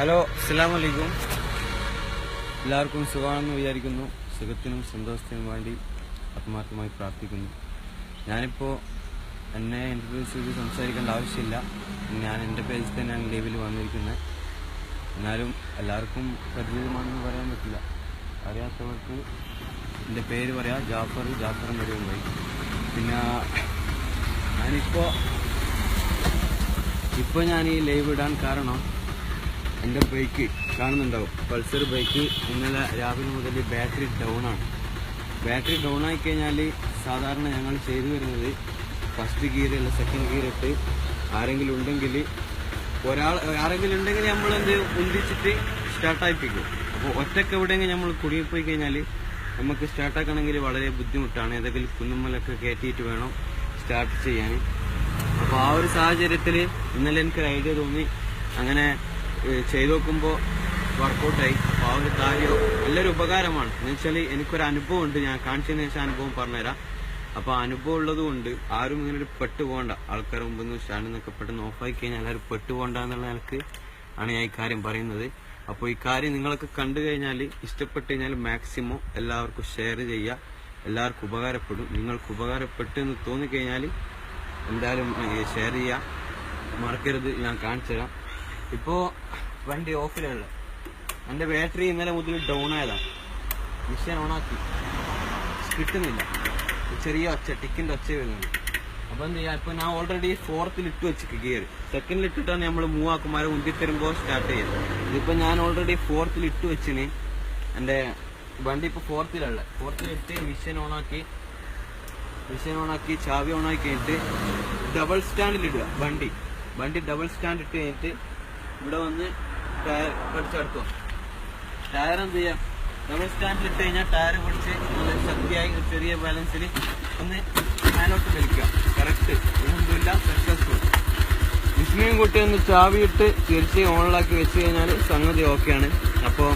Hello അസ്സാം വലൈക്കും എല്ലാവർക്കും സുഖമാണെന്ന് വിചാരിക്കുന്നു. സുഖത്തിനും സന്തോഷത്തിനും വേണ്ടി ആത്മാർത്ഥമായി പ്രാർത്ഥിക്കുന്നു. ഞാനിപ്പോൾ എന്നെ ഇന്റർവ്യൂ ചെയ്ത് സംസാരിക്കേണ്ട ആവശ്യമില്ല. ഞാൻ എന്റെ പേജിൽ തന്നെയാണ് ലൈവിൽ വന്നിരിക്കുന്നത് എന്നാലും എല്ലാവർക്കും പരിചിതമാണെന്ന് പറയാൻ പറ്റില്ല. അറിയാത്തവർക്ക് എന്റെ പേര് പറയാം. ജാഫർ ജാഫർ മരുവുണ്ടായി പിന്നെ ഞാനിപ്പോൾ ഇപ്പോൾ ഞാൻ ഈ ലൈവ് ഇടാൻ കാരണം എന്റെ ബൈക്ക് കാണുന്നുണ്ടാവും. പൾസർ ബൈക്ക് ഇന്നലെ രാവിലെ മുതൽ ബാറ്ററി ഡൗൺ ആണ്. ബാറ്ററി ഡൗൺ ആയി കഴിഞ്ഞാൽ സാധാരണ ഞങ്ങൾ ചെയ്തു വരുന്നത് ഫസ്റ്റ് ഗിയർ അല്ല സെക്കൻഡ് ഗിയർ ഇട്ട് ആരെങ്കിലും ഉണ്ടെങ്കിൽ ഒരാൾ ആരെങ്കിലും ഉണ്ടെങ്കിൽ നമ്മൾ എന്ത് ഉന്തിച്ചിട്ട് സ്റ്റാർട്ടായിപ്പിക്കും അപ്പോൾ ഒറ്റയ്ക്ക് എവിടെയെങ്കിലും നമ്മൾ കുടുങ്ങിപ്പോയി കഴിഞ്ഞാൽ നമുക്ക് സ്റ്റാർട്ടാക്കണമെങ്കിൽ വളരെ ബുദ്ധിമുട്ടാണ്. ഏതെങ്കിലും കുന്നുമ്മലൊക്കെ കയറ്റിയിട്ട് വേണം സ്റ്റാർട്ട് ചെയ്യാൻ. അപ്പോൾ ആ ഒരു സാഹചര്യത്തിൽ ഇന്നലെ എനിക്കൊരു ഐഡിയ തോന്നി. അങ്ങനെ ചെയ്തു നോക്കുമ്പോൾ വർക്കൗട്ടായി അപ്പോൾ ആ ഒരു കാര്യം നല്ലൊരു ഉപകാരമാണ്. എന്ന് വെച്ചാൽ എനിക്കൊരു അനുഭവം ഉണ്ട് ഞാൻ കാണിച്ചതിന് ശേഷം അനുഭവം പറഞ്ഞുതരാം. അപ്പോൾ അനുഭവം ഉള്ളത് കൊണ്ട് ആരും ഇങ്ങനെ ഒരു പെട്ട് പോകണ്ട. ആൾക്കാർ മുമ്പ് നിന്ന് സ്റ്റാൻഡിൽ നിന്നൊക്കെ പെട്ടെന്ന് ഓഫായി കഴിഞ്ഞാൽ എല്ലാവരും പെട്ട് പോകണ്ട എന്നുള്ള നിലയ്ക്ക് ആണ് ഞാൻ ഈ കാര്യം പറയുന്നത്. അപ്പോൾ ഈ കാര്യം നിങ്ങളൊക്കെ കണ്ടു കഴിഞ്ഞാൽ ഇഷ്ടപ്പെട്ട് കഴിഞ്ഞാൽ മാക്സിമം എല്ലാവർക്കും ഷെയർ ചെയ്യുക. എല്ലാവർക്കും ഉപകാരപ്പെടും. നിങ്ങൾക്ക് ഉപകാരപ്പെട്ടു എന്ന് തോന്നിക്കഴിഞ്ഞാൽ എന്തായാലും ഷെയർ ചെയ്യുക. മറക്കരുത്. ഞാൻ കാണിച്ചു തരാം ഇപ്പോൾ വണ്ടി ഓഫിലുള്ള എന്റെ ബാറ്ററി ഇന്നലെ മുതൽ ഡൗൺ ആയതാണ് മിഷൻ ഓണാക്കി കിട്ടുന്നില്ല. ചെറിയ ഒച്ച ടിക്കിന്റെ ഒച്ച വരുന്നുണ്ട്. അപ്പോൾ എന്ത് ചെയ്യാം? ഇപ്പോൾ ഞാൻ ഓൾറെഡി ഫോർത്തിൽ ഇട്ട് വെച്ചിട്ട് ഗിയർ സെക്കൻഡിൽ ഇട്ടിട്ടാണ് നമ്മൾ മൂവ് ആക്കുമാരെ ഉന്തി തരുമ്പോൾ സ്റ്റാർട്ട് ചെയ്യുന്നത് ഇതിപ്പോ ഞാൻ ഓൾറെഡി ഫോർത്തിൽ ഇട്ട് വെച്ചിന്. എന്റെ വണ്ടി ഇപ്പോൾ ഫോർത്തിലുള്ള ഇട്ട് മിഷൻ ഓണാക്കി മിഷൻ ഓണാക്കി ചാവി ഓണാക്കി കഴിഞ്ഞിട്ട് ഡബിൾ സ്റ്റാൻഡിൽ ഇടുക. വണ്ടി. വണ്ടി ഡബിൾ സ്റ്റാൻഡ് ഇട്ട് കഴിഞ്ഞിട്ട് ഇവിടെ വന്ന് ടയർ പഠിച്ചെടുത്തോ ടയർ എന്ത് ചെയ്യാം? ഡബിൾ സ്റ്റാൻഡിൽ ഇട്ട് കഴിഞ്ഞാൽ ടയർ പിടിച്ച് നല്ല ശക്തിയായി ചെറിയ ബാലൻസിൽ ഒന്ന് മേലോട്ട് വലിക്കുക. കറക്റ്റ് ഒന്നുമില്ല സക്സസ്ഫുൾ വിസ്മയം കൂട്ടി ഒന്ന് ചാവിയിട്ട് തിരിച്ച് ഓണിലാക്കി വെച്ച് കഴിഞ്ഞാൽ സംഗതി ഓക്കെയാണ് അപ്പോൾ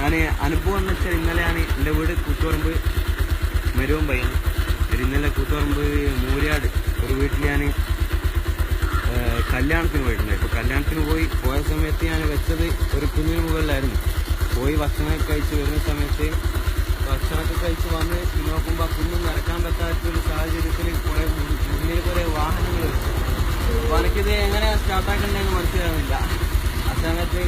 ഞാൻ അനുഭവം എന്ന് വെച്ചാൽ ഇന്നലെയാണ് എന്റെ വീട് കൂത്തുപറമ്പ് മരുവൻ പയ്യാണ് ഇന്നലെ കൂത്തുപറമ്പ് മൂര്യാട് ഒരു വീട്ടിൽ ഞാൻ കല്യാണത്തിന് പോയിട്ടുണ്ട് ഇപ്പോൾ കല്യാണത്തിന് പോയി പോയ സമയത്ത് ഞാൻ വെച്ചത് ഒരു കുഞ്ഞിന് മുകളിലായിരുന്നു. പോയി ഭക്ഷണമൊക്കെ കഴിച്ച് വരുന്ന സമയത്ത് ഭക്ഷണമൊക്കെ കഴിച്ച് വന്ന് നോക്കുമ്പോൾ കുഞ്ഞ് നടക്കാൻ പറ്റാത്ത ഒരു സാഹചര്യത്തിൽ കുറേ മുന്നിൽ കുറേ വാഹനങ്ങൾ വെച്ചു അപ്പോൾ എനിക്കിത് എങ്ങനെ സ്റ്റാർട്ടാക്കണ്ടെന്ന് മനസ്സിലാവുന്നില്ല. ആ സമയത്ത്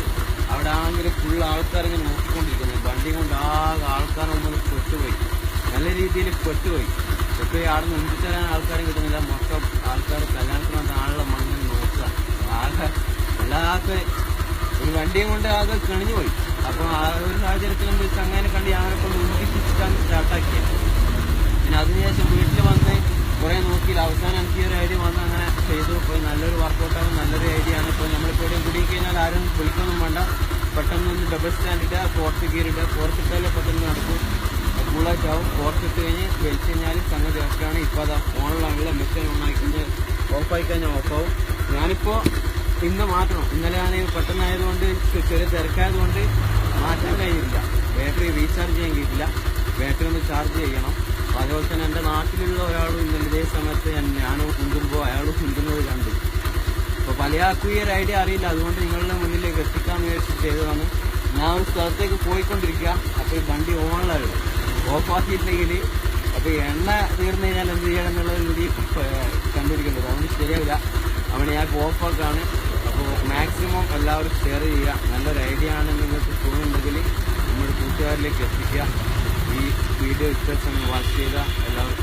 അവിടെ ആണെങ്കിൽ ഫുൾ ആൾക്കാർ ഇങ്ങനെ നോക്കിക്കൊണ്ടിരിക്കുന്നത് വണ്ടി കൊണ്ട് ആകെ ആൾക്കാർ പെട്ടുപോയി. നല്ല രീതിയിൽ പെട്ടുപോയി. പെട്ടുപോയി. ആടെ നിന്ന് തരാൻ ആൾക്കാരും കിട്ടുന്നില്ല. മൊത്തം ആൾക്കാർ കല്യാണത്തിന് വന്ന ആളുടെ മണ്ണിൽ നോക്കുക ആകെ എല്ലാവർക്കും ഒരു വണ്ടിയും കൊണ്ട് ആകെ കണിഞ്ഞു പോയി. അപ്പോൾ ആ ഒരു സാഹചര്യത്തിൽ വെച്ച് അങ്ങനെ കണ്ട് ഞാനെ കൊണ്ട് ഉന്തിപ്പിച്ചിട്ടാണ് സ്റ്റാർട്ടാക്കിയത്. പിന്നെ അതിനുശേഷം വീട്ടിൽ വന്ന് കുറെ നോക്കിയില്ല അവസാനം എനിക്ക് ഒരു ഐഡിയ വന്ന് അങ്ങനെ ചെയ്തു. പോയി നല്ലൊരു വർക്കൗട്ടാണ് നല്ലൊരു ഐഡിയ ആണ്. ഇപ്പോൾ നമ്മളിപ്പോൾ എവിടെയും കഴിഞ്ഞാൽ ആരും വിളിക്കൊന്നും വേണ്ട. പെട്ടെന്ന് ഒന്ന് ഡബിൾ സ്റ്റാൻഡ് ഇടുക ഫോർത്ത് ഗിയർ ഇടുക. ഫോർത്ത് ഇട്ടാലേ പെട്ടെന്ന് നടക്കും. കൂളായിട്ട് ആവും. ഫോർത്ത് ഇട്ട് കഴിഞ്ഞ് വലിച്ചു കഴിഞ്ഞാൽ സംഗതി ഓക്കെയാണ് ഇപ്പോൾ അതാ ഓണിലാണുള്ള മെഷീൻ ഓണായി ഓഫായി കഴിഞ്ഞാൽ ഓഫാവും ഞാനിപ്പോൾ ഇന്ന് മാറ്റണം. ഇന്നലെ ഞാൻ പെട്ടെന്നായതുകൊണ്ട് ചെറിയ തിരക്കായതുകൊണ്ട് മാറ്റാൻ കഴിഞ്ഞില്ല. ബാറ്ററി റീചാർജ് ചെയ്യാൻ കഴിയില്ല ബാറ്ററി ഒന്ന് ചാർജ് ചെയ്യണം. അതുപോലെ തന്നെ എന്റെ നാട്ടിലുള്ള ഒരാളും ഇന്നലെ ഇതേ സമയത്ത് ഞാനും കുന്തുമ്പോൾ അയാളും കുന്തുന്നത് കണ്ടു. അപ്പോൾ പലയാൾക്കും ഈ ഒരു ഐഡിയ അറിയില്ല. അതുകൊണ്ട് നിങ്ങളുടെ മുന്നിലേക്ക് എത്തിക്കാമെന്ന് വിചാരിച്ചിട്ട് ചെയ്തതാണ്. ഞാൻ ഒരു സ്ഥലത്തേക്ക് പോയിക്കൊണ്ടിരിക്കുക. അപ്പോൾ ഈ വണ്ടി ഓണിലാണ് ഓഫാക്കിയിട്ടില്ലെങ്കിൽ അപ്പോൾ എണ്ണ തീർന്നു കഴിഞ്ഞാൽ എന്ത് ചെയ്യണം എന്നുള്ളത് കൂടി കണ്ടുപിടിക്കേണ്ടത്. അതുകൊണ്ട് ശരിയാവില്ല. അവിടെ ഞാൻ ഓഫാക്കാണ്. മാക്സിമം എല്ലാവരും ഷെയർ ചെയ്യുക. നല്ലൊരു ഐഡിയ ആണ് നിങ്ങൾക്ക് തോന്നുന്നുണ്ടെങ്കിൽ നമ്മുടെ കൂട്ടുകാരിലേക്ക് എത്തിക്കുക. ഈ വീഡിയോ ഇഷ്ടം വാച്ച് ചെയ്ത എല്ലാവർക്കും